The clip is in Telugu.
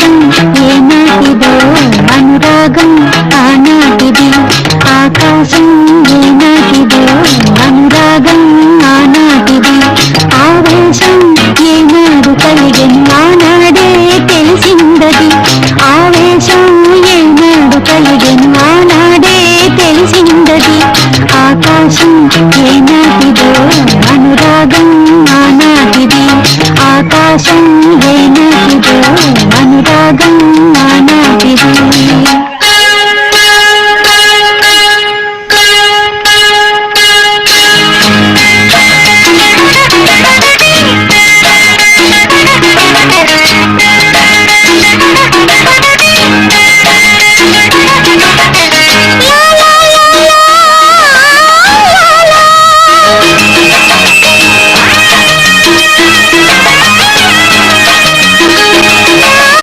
రాగం ఏనాటిదో అనురాగం ఆనాటిది ఆకాశం ఏనాటిదో అనురాగం ఆనాటిది ఆవేశం ఏనాడు కలిగెను ఆనాడే తెలిసిందది. ఆవేశం ఏనాడు కలిగెను ఆనాడే తెలిసిందది. ఆకాశం ఏనాటిదో అనురాగం ఆనాటిది ఆకాశం ఏనాటిదో అను Thank you.